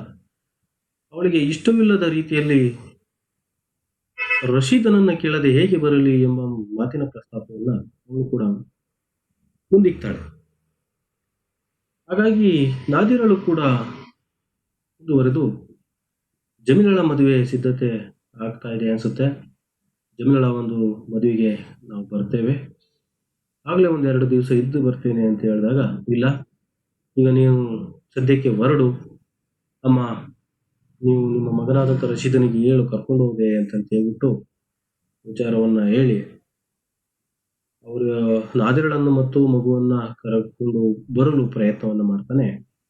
ಅವಳಿಗೆ ಇಷ್ಟವಿಲ್ಲದ ರೀತಿಯಲ್ಲಿ ರಶೀದನನ್ನು ಕೇಳದೆ ಹೇಗೆ ಬರಲಿ ಎಂಬ ಮಾತಿನ ಪ್ರಸ್ತಾಪವನ್ನು ಅವಳು ಕೂಡ ಮುಂದಿಕ್ತಾಳೆ. ಹಾಗಾಗಿ ನಾದಿರಳು ಕೂಡ ಮುಂದುವರೆದು ಜಮೀನಳ ಮದುವೆ ಸಿದ್ಧತೆ ಆಗ್ತಾ ಇದೆ ಅನಿಸುತ್ತೆ. ಜಮೀನಳ ಒಂದು ಮದುವೆಗೆ ನಾವು ಬರ್ತೇವೆ. ಆಗಲೇ ಎರಡು ದಿವಸ ಇದ್ದು ಬರ್ತೇನೆ ಅಂತ ಹೇಳಿದಾಗ, ಇಲ್ಲ, ಈಗ ನೀವು ಸದ್ಯಕ್ಕೆ ಹೊರಡು, ಅಮ್ಮ, ನೀವು ನಿಮ್ಮ ಮಗನಾದಂಥ ರಶೀದನಿಗೆ ಹೇಳು, ಕರ್ಕೊಂಡು ಹೋದೆ ಅಂತಂತ ಹೇಳ್ಬಿಟ್ಟು ವಿಚಾರವನ್ನ ಹೇಳಿ, ಅವರು ನಾದಿರಳನ್ನು ಮತ್ತು ಮಗುವನ್ನ ಕರ್ಕೊಂಡು ಬರಲು ಪ್ರಯತ್ನವನ್ನು ಮಾಡ್ತಾನೆ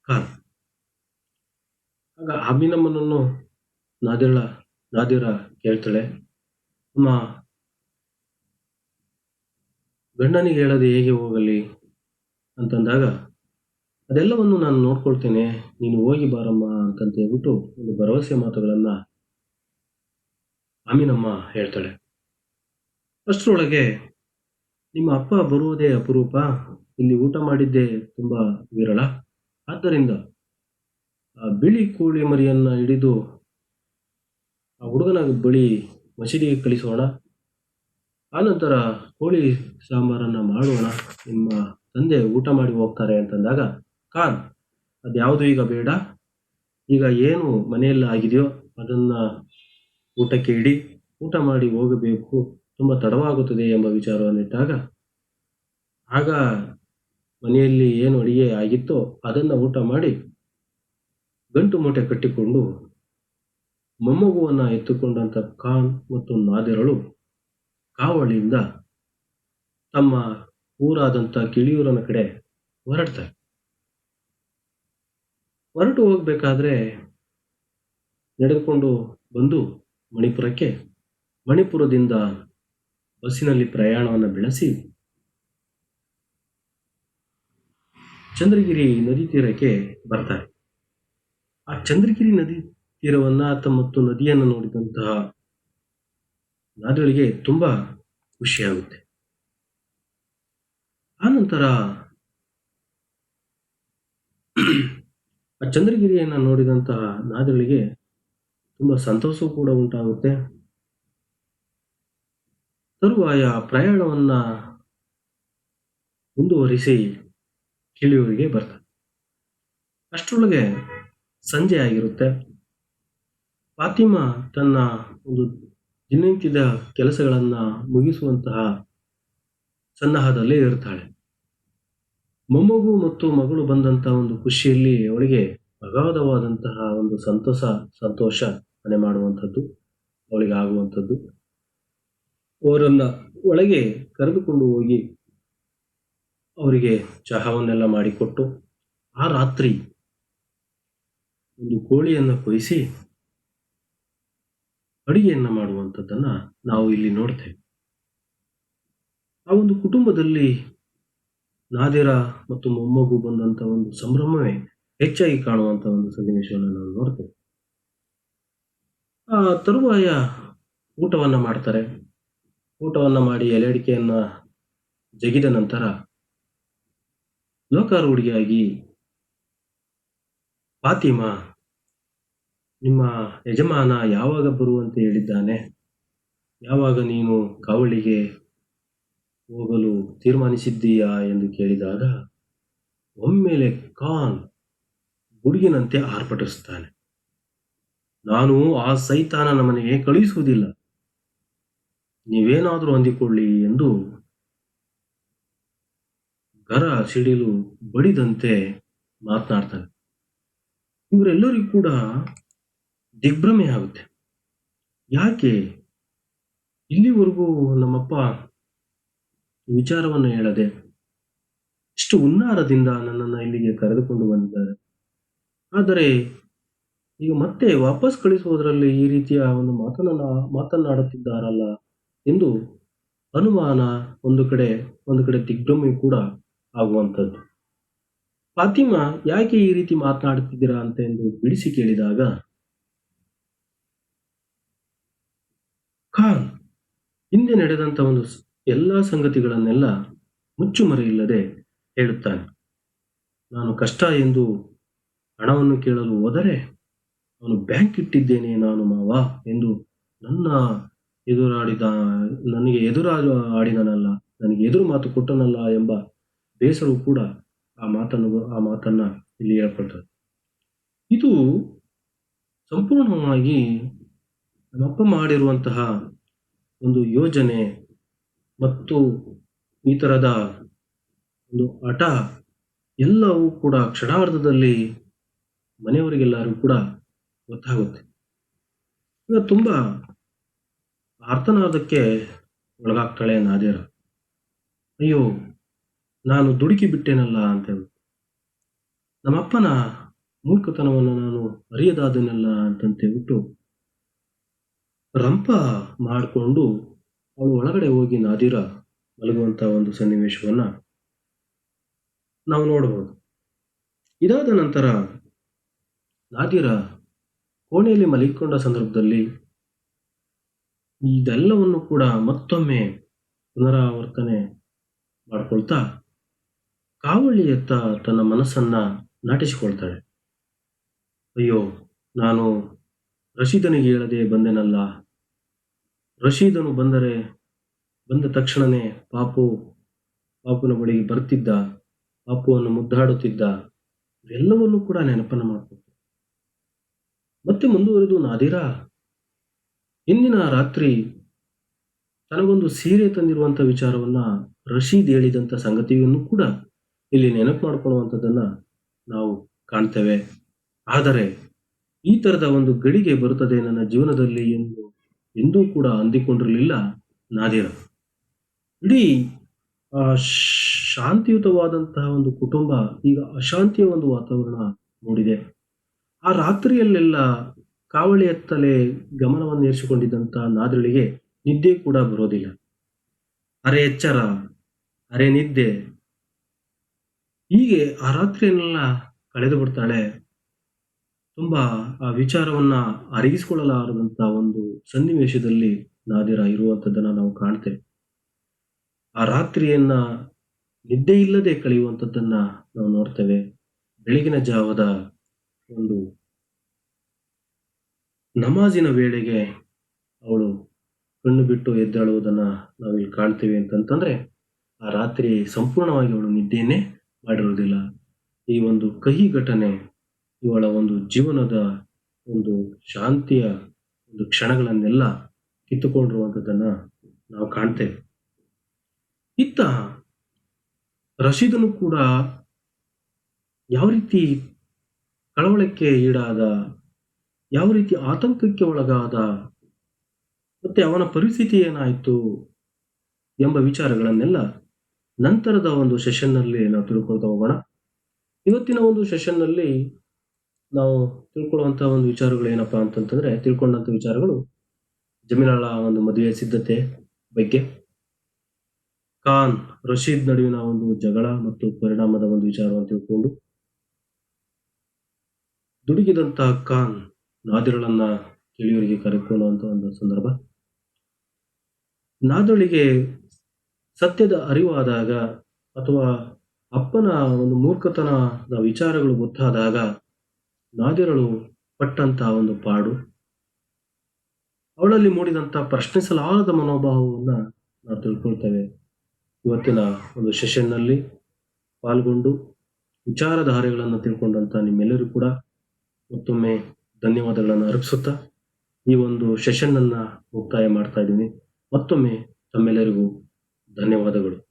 ಖಾನ್ ಆಗ ಅಭಿನಮ್ಮನನ್ನು ನಾದಿರಳ, ನಾದಿರ ಕೇಳ್ತಾಳೆ, ಅಮ್ಮ ಗಂಡನಿಗೆ ಹೇಳೋದು ಹೇಗೆ ಹೋಗಲಿ ಅಂತಂದಾಗ, ಅದೆಲ್ಲವನ್ನು ನಾನು ನೋಡ್ಕೊಳ್ತೇನೆ, ನೀನು ಹೋಗಿ ಬಾರಮ್ಮ ಅಂತ ಹೇಳ್ಬಿಟ್ಟು ಒಂದು ಭರವಸೆ ಮಾತುಗಳನ್ನು ಆಮೀನಮ್ಮ ಹೇಳ್ತಾಳೆ. ಅಷ್ಟರೊಳಗೆ ನಿಮ್ಮ ಅಪ್ಪ ಬರುವುದೇ ಅಪರೂಪ, ಇಲ್ಲಿ ಊಟ ಮಾಡಿದ್ದೇ ತುಂಬಾ ವಿರಳ. ಆದ್ದರಿಂದ ಆ ಬಿಳಿ ಕೋಳಿ ಮರಿಯನ್ನ ಹಿಡಿದು ಆ ಹುಡುಗನ ಬಳಿ ಮಸೀದಿಗೆ ಕಳಿಸೋಣ. ಆನಂತರ ಕೋಳಿ ಸಾಂಬಾರನ್ನು ಮಾಡೋಣ, ನಿಮ್ಮ ತಂದೆ ಊಟ ಮಾಡಿ ಹೋಗ್ತಾರೆ ಅಂತಂದಾಗ ಖಾನ್ ಅದ್ಯಾವುದು ಈಗ ಬೇಡ? ಈಗ ಏನು ಮನೆಯಲ್ಲಿ ಆಗಿದೆಯೋ ಅದನ್ನು ಊಟಕ್ಕೆ ಇಡಿ, ಊಟ ಮಾಡಿ ಹೋಗಬೇಕು, ತುಂಬ ತಡವಾಗುತ್ತದೆ ಎಂಬ ವಿಚಾರವನ್ನಿಟ್ಟಾಗ ಆಗ ಮನೆಯಲ್ಲಿ ಏನು ಅಡಿಗೆ ಆಗಿತ್ತೋ ಅದನ್ನು ಊಟ ಮಾಡಿ ಗಂಟು ಮೂಟೆ ಕಟ್ಟಿಕೊಂಡು ಮೊಮ್ಮಗುವನ್ನು ಎತ್ತುಕೊಂಡಂತ ಖಾನ್ ಮತ್ತು ನಾದಿರಳು ಕಾವಳಿಯಿಂದ ತಮ್ಮ ಊರಾದಂಥ ಕಿಳಿಯೂರನ ಕಡೆ ಹೊರಡ್ತಾರೆ. ಹೊರಟು ಹೋಗ್ಬೇಕಾದ್ರೆ ನಡೆದುಕೊಂಡು ಬಂದು ಮಣಿಪುರಕ್ಕೆ, ಮಣಿಪುರದಿಂದ ಬಸ್ಸಿನಲ್ಲಿ ಪ್ರಯಾಣವನ್ನು ಬೆಳೆಸಿ ಚಂದ್ರಗಿರಿ ನದಿ ತೀರಕ್ಕೆ ಬರ್ತಾರೆ. ಆ ಚಂದ್ರಗಿರಿ ನದಿ ತೀರವನ್ನ ಮತ್ತು ನದಿಯನ್ನು ನೋಡಿದಂತಹ ನಾದಿಗಳಿಗೆ ತುಂಬ ಖುಷಿಯಾಗುತ್ತೆ. ಆನಂತರ ಆ ಚಂದ್ರಗಿರಿಯನ್ನು ನೋಡಿದಂತಹ ನಾದಿಗಳಿಗೆ ತುಂಬಾ ಸಂತೋಷ ಕೂಡ ಉಂಟಾಗುತ್ತೆ. ತರುವಾಯ ಪ್ರಯಾಣವನ್ನ ಮುಂದುವರಿಸಿ ಕಿಳಿಯೂರಿಗೆ ಬರ್ತಾರೆ ಅಷ್ಟರೊಳಗೆ ಸಂಜೆ ಆಗಿರುತ್ತೆ. ಫಾತಿಮಾ ತನ್ನ ಒಂದು ದಿನನಿತ್ಯದ ಕೆಲಸಗಳನ್ನ ಮುಗಿಸುವಂತಹ ಸನ್ನಾಹದಲ್ಲಿ ಇರ್ತಾಳೆ. ಮೊಮ್ಮಗು ಮತ್ತು ಮಗಳು ಬಂದಂತಹ ಒಂದು ಖುಷಿಯಲ್ಲಿ ಅವಳಿಗೆ ಅಗಾಧವಾದಂತಹ ಒಂದು ಸಂತೋಷ ಸಂತೋಷ ಮನೆ ಮಾಡುವಂಥದ್ದು, ಅವಳಿಗೆ ಆಗುವಂಥದ್ದು. ಅವರನ್ನ ಒಳಗೆ ಕರೆದುಕೊಂಡು ಹೋಗಿ ಅವರಿಗೆ ಚಹಾವನ್ನೆಲ್ಲ ಮಾಡಿಕೊಟ್ಟು ಆ ರಾತ್ರಿ ಒಂದು ಕೋಳಿಯನ್ನು ಕೊಯಿಸಿ ಅಡಿಗೆಯನ್ನು ಮಾಡುವಂಥದ್ದನ್ನು ನಾವು ಇಲ್ಲಿ ನೋಡ್ತೇವೆ. ಆ ಒಂದು ಕುಟುಂಬದಲ್ಲಿ ನಾದಿರ ಮತ್ತು ಮೊಮ್ಮಗು ಬಂದಂಥ ಒಂದು ಸಂಭ್ರಮವೇ ಹೆಚ್ಚಾಗಿ ಕಾಣುವಂತ ಒಂದು ಸನ್ನಿವೇಶವನ್ನು ನಾವು ನೋಡ್ತೇವೆ. ಆ ತರುವಾಯ ಊಟವನ್ನು ಮಾಡ್ತಾರೆ. ಊಟವನ್ನು ಮಾಡಿ ಎಲೆ ಅಡಿಕೆಯನ್ನ ಜಗಿದ ನಂತರ ಲೋಕಾರೂಢಿಯಾಗಿ ಫಾತಿಮಾ ನಿಮ್ಮ ಯಜಮಾನ ಯಾವಾಗ ಬರುವಂತೆ ಹೇಳಿದ್ದಾನೆ? ಯಾವಾಗ ನೀನು ಕಾವಳಿಗೆ ಹೋಗಲು ತೀರ್ಮಾನಿಸಿದ್ದೀಯಾ ಎಂದು ಕೇಳಿದಾಗ, ಒಮ್ಮೆಲೆ ಖಾನ್ ಗುಡುಗಿನಂತೆ ಆರ್ಭಟಿಸುತ್ತಾನೆ. ನಾನು ಆ ಸೈತಾನನ ಮನೆಗೆ ಕಳುಹಿಸುವುದಿಲ್ಲ. ನೀವೇನಾದರೂ ಅಂದಿಕೊಳ್ಳಿ ಎಂದು ಗರ ಸಿಡಿಲು ಬಡಿದಂತೆ ಮಾತನಾಡ್ತಾನೆ. ಇವರೆಲ್ಲರಿಗೂ ಕೂಡ ದಿಗ್ಭ್ರಮೆ ಆಗುತ್ತೆ ಯಾಕೆ? ಇಲ್ಲಿವರೆಗೂ ನಮ್ಮಪ್ಪ ವಿಚಾರವನ್ನು ಹೇಳದೆ ಇಷ್ಟು ಉನ್ನಾರದಿಂದ ನನ್ನನ್ನು ಇಲ್ಲಿಗೆ ಕರೆದುಕೊಂಡು ಬಂದಿದ್ದಾರೆ. ಆದರೆ ಈಗ ಮತ್ತೆ ವಾಪಸ್ ಕಳಿಸುವುದರಲ್ಲಿ ಈ ರೀತಿಯ ಒಂದು ಮಾತನ್ನ ಮಾತನಾಡುತ್ತಿದ್ದಾರಲ್ಲ ಎಂದು ಅನುಮಾನ ಒಂದು ಕಡೆ ಒಂದು ಕಡೆ ದಿಗ್ಭ್ರಮೆ ಕೂಡ ಆಗುವಂಥದ್ದು. ಫಾತಿಮಾ ಯಾಕೆ ಈ ರೀತಿ ಮಾತನಾಡುತ್ತಿದ್ದೀರಾ ಅಂತ ಎಂದು ಬಿಡಿಸಿ ಕೇಳಿದಾಗ, ಖಾನ್, ಹಿಂದೆ ನಡೆದಂತ ಒಂದು ಎಲ್ಲಾ ಸಂಗತಿಗಳನ್ನೆಲ್ಲ ಮುಚ್ಚುಮರೆಯಿಲ್ಲದೆ ಹೇಳುತ್ತಾನೆ. ನಾನು ಕಷ್ಟ ಎಂದು ಹಣವನ್ನು ಕೇಳಲು ಹೋದರೆ ಅವನು ಬ್ಯಾಂಕ್ ಇಟ್ಟಿದ್ದೇನೆ ನಾನು ಮಾವ ಎಂದು ನನ್ನ ಎದುರಾಡಿದ, ನನಗೆ ಎದುರಾಗ ಆಡಿದನಲ್ಲ ನನಗೆ ಎದುರು ಮಾತು ಕೊಟ್ಟನಲ್ಲ ಎಂಬ ಬೇಸರವು ಕೂಡ ಆ ಮಾತನ್ನು, ಆ ಮಾತನ್ನ ಇಲ್ಲಿ ಹೇಳ್ಕೊಳ್ತದೆ. ಇದು ಸಂಪೂರ್ಣವಾಗಿ ನಮ್ಮಪ್ಪ ಮಾಡಿರುವಂತಹ ಒಂದು ಯೋಜನೆ ಮತ್ತು ಈ ಥರದ ಒಂದು ಹಠ ಎಲ್ಲವೂ ಕೂಡ ಕ್ಷಣಾರ್ಧದಲ್ಲಿ ಮನೆಯವರಿಗೆಲ್ಲರೂ ಕೂಡ ಗೊತ್ತಾಗುತ್ತೆ. ಈಗ ತುಂಬ ಆರ್ತನಾದಕ್ಕೆ ಒಳಗಾಗ್ತಾಳೆ ನಾದಿರ ಅಯ್ಯೋ, ನಾನು ದುಡುಕಿ ಬಿಟ್ಟೇನಲ್ಲ ಅಂತ ಹೇಳಿ. ನಮ್ಮಪ್ಪನ ಮೂರ್ಖತನವನ್ನು ನಾನು ಅರಿಯದಾದನಲ್ಲ ಅಂತಂತೇಳ್ಬಿಟ್ಟು ರಂಪ ಮಾಡಿಕೊಂಡು ಅವಳು ಒಳಗಡೆ ಹೋಗಿ ನಾದಿರ ಮಲಗುವಂತ ಒಂದು ಸನ್ನಿವೇಶವನ್ನ ನಾವು ನೋಡಬಹುದು. ಇದಾದ ನಂತರ ನಾದಿರ ಕೋಣೆಯಲ್ಲಿ ಮಲಗಿಕೊಂಡ ಸಂದರ್ಭದಲ್ಲಿ ಇದೆಲ್ಲವನ್ನು ಕೂಡ ಮತ್ತೊಮ್ಮೆ ಪುನರಾವರ್ತನೆ ಮಾಡಿಕೊಳ್ತಾ ಕಾವಳಿಯತ್ತ ತನ್ನ ಮನಸ್ಸನ್ನ ನಾಟಿಸಿಕೊಳ್ತಾಳೆ. ಅಯ್ಯೋ, ನಾನು ರಶೀದನಿಗೆ ಹೇಳದೆ ಬಂದೆನಲ್ಲ. ರಶೀದನು ಬಂದರೆ ಬಂದ ತಕ್ಷಣನೇ ಪಾಪು ಪಾಪುನ ಬಳಿಗೆ ಬರ್ತಿದ್ದ, ಪಾಪುವನ್ನು ಮುದ್ದಾಡುತ್ತಿದ್ದ ಎಲ್ಲವನ್ನೂ ಕೂಡ ನೆನಪನ್ನು ಮಾಡಿಕೊಟ್ಟು ಮತ್ತೆ ಮುಂದುವರೆದು ನಾದಿರಾ, ಇಂದಿನ ರಾತ್ರಿ ತನಗೊಂದು ಸೀರೆ ತಂದಿರುವಂಥ ವಿಚಾರವನ್ನ ರಶೀದ್ ಹೇಳಿದಂಥ ಸಂಗತಿಯನ್ನು ಕೂಡ ಇಲ್ಲಿ ನೆನಪು ಮಾಡ್ಕೊಳ್ಳುವಂಥದ್ದನ್ನ ನಾವು ಕಾಣ್ತೇವೆ. ಆದರೆ ಈ ತರದ ಒಂದು ಗಡಿಗೆ ಬರುತ್ತದೆ ನನ್ನ ಜೀವನದಲ್ಲಿ ಎಂದು ಎಂದೂ ಕೂಡ ಅಂದಿಕೊಂಡಿರಲಿಲ್ಲ ನಾದಿರ. ಇಡೀ ಆ, ಶಾಂತಿಯುತವಾದಂತಹ ಒಂದು ಕುಟುಂಬ ಈಗ ಅಶಾಂತಿಯ ಒಂದು ವಾತಾವರಣ ಮೂಡಿದೆ. ಆ ರಾತ್ರಿಯಲ್ಲೆಲ್ಲ ಕಾವಳಿಯತ್ತಲೇ ಗಮನವನ್ನು ಏರಿಸಿಕೊಂಡಿದ್ದಂತ ನಾದಿಳಿಗೆ ನಿದ್ದೆ ಕೂಡ ಬರೋದಿಲ್ಲ. ಅರೆ ಎಚ್ಚರ ಅರೆ ನಿದ್ದೆ. ಹೀಗೆ ಆ ರಾತ್ರಿಯನ್ನೆಲ್ಲ ಕಳೆದು ಬಿಡ್ತಾಳೆ ತುಂಬಾ, ಆ, ವಿಚಾರವನ್ನ ಅರಗಿಸಿಕೊಳ್ಳಲಾರದಂತ ಒಂದು ಸನ್ನಿವೇಶದಲ್ಲಿ ನಾದಿರ ಇರುವಂತದ್ದನ್ನ ನಾವು ಕಾಣ್ತೇವೆ. ಆ ರಾತ್ರಿಯನ್ನ ನಿದ್ದೆ ಇಲ್ಲದೆ ಕಳೆಯುವಂಥದ್ದನ್ನ ನಾವು ನೋಡ್ತೇವೆ. ಬೆಳಗಿನ ಜಾವದ ಒಂದು ನಮಾಜಿನ ವೇಳೆಗೆ ಅವಳು ಕಣ್ಣು ಬಿಟ್ಟು ಎದ್ದೇಳುವುದನ್ನ ನಾವು ಇಲ್ಲಿ ಕಾಣ್ತೇವೆ ಅಂತಂತಂದ್ರೆ, ಆ ರಾತ್ರಿ ಸಂಪೂರ್ಣವಾಗಿ ಅವಳು ನಿದ್ದೆಯನ್ನೇ ಮಾಡಿರುವುದಿಲ್ಲ. ಈ ಒಂದು ಕಹಿ ಘಟನೆ ಇವಳ ಒಂದು ಜೀವನದ ಒಂದು ಶಾಂತಿಯ ಒಂದು ಕ್ಷಣಗಳನ್ನೆಲ್ಲ ಕಿತ್ತುಕೊಂಡಿರುವಂಥದ್ದನ್ನ ನಾವು ಕಾಣ್ತೇವೆ ಇತ್ತ ರಶೀದನು ಕೂಡ ಯಾವ ರೀತಿ ಕಳವಳಕ್ಕೆ ಈಡಾದ, ಯಾವ ರೀತಿ ಆತಂಕಕ್ಕೆ ಒಳಗಾದ, ಮತ್ತೆ ಅವನ ಪರಿಸ್ಥಿತಿ ಏನಾಯಿತು ಎಂಬ ವಿಚಾರಗಳನ್ನೆಲ್ಲ ನಂತರದ ಒಂದು ಸೆಷನ್ನಲ್ಲಿ ನಾವು ತಿಳ್ಕೊಳ್ತಾ ಹೋಗೋಣ. ಇವತ್ತಿನ ಒಂದು ಸೆಷನ್ನಲ್ಲಿ ನಾವು ತಿಳ್ಕೊಳ್ಳುವಂಥ ಒಂದು ವಿಚಾರಗಳು ಏನಪ್ಪ ಅಂತಂತಂದ್ರೆ ತಿಳ್ಕೊಂಡಂಥ ವಿಚಾರಗಳು ಜಮೀನಾಳ ಒಂದು ಮದುವೆ ಸಿದ್ಧತೆ ಬಗ್ಗೆ. ಖಾನ್ ರಶೀದ್ ನಡುವಿನ ಒಂದು ಜಗಳ ಮತ್ತು ಪರಿಣಾಮದ ಒಂದು ವಿಚಾರವನ್ನು ತಿಳ್ಕೊಂಡು ದುಡುಗಿದಂತಹ ಖಾನ್ ನಾದಿರಳನ್ನ ತಿಳಿಯೋರಿಗೆ ಕರೆದುಕೊಳ್ಳುವಂತ ಒಂದು ಸಂದರ್ಭ. ನಾದಳಿಗೆ ಸತ್ಯದ ಅರಿವಾದಾಗ ಅಥವಾ ಅಪ್ಪನ ಒಂದು ಮೂರ್ಖತನದ ವಿಚಾರಗಳು ಗೊತ್ತಾದಾಗ ನಾದಿರಳು ಪಟ್ಟಂತಹ ಒಂದು ಪಾಡು. ಅವಳಲ್ಲಿ ಮೂಡಿದಂತ ಪ್ರಶ್ನಿಸಲಾರದ ಮನೋಭಾವವನ್ನು ನಾವು ತಿಳ್ಕೊಳ್ತೇವೆ. ಇವತ್ತಿನ ಒಂದು ಸೆಷನ್ನಲ್ಲಿ ಪಾಲ್ಗೊಂಡು ವಿಚಾರಧಾರೆಗಳನ್ನು ತಿಳ್ಕೊಂಡಂತ ನಿಮ್ಮೆಲ್ಲರೂ ಕೂಡ ಮತ್ತೊಮ್ಮೆ ಧನ್ಯವಾದಗಳನ್ನು ಅರ್ಪಿಸುತ್ತಾ ಈ ಒಂದು ಸೆಷನ್ ಅನ್ನ ಮುಕ್ತಾಯ ಮಾಡ್ತಾ ಇದ್ದೀನಿ. ಮತ್ತೊಮ್ಮೆ ತಮ್ಮೆಲ್ಲರಿಗೂ ಧನ್ಯವಾದಗಳು.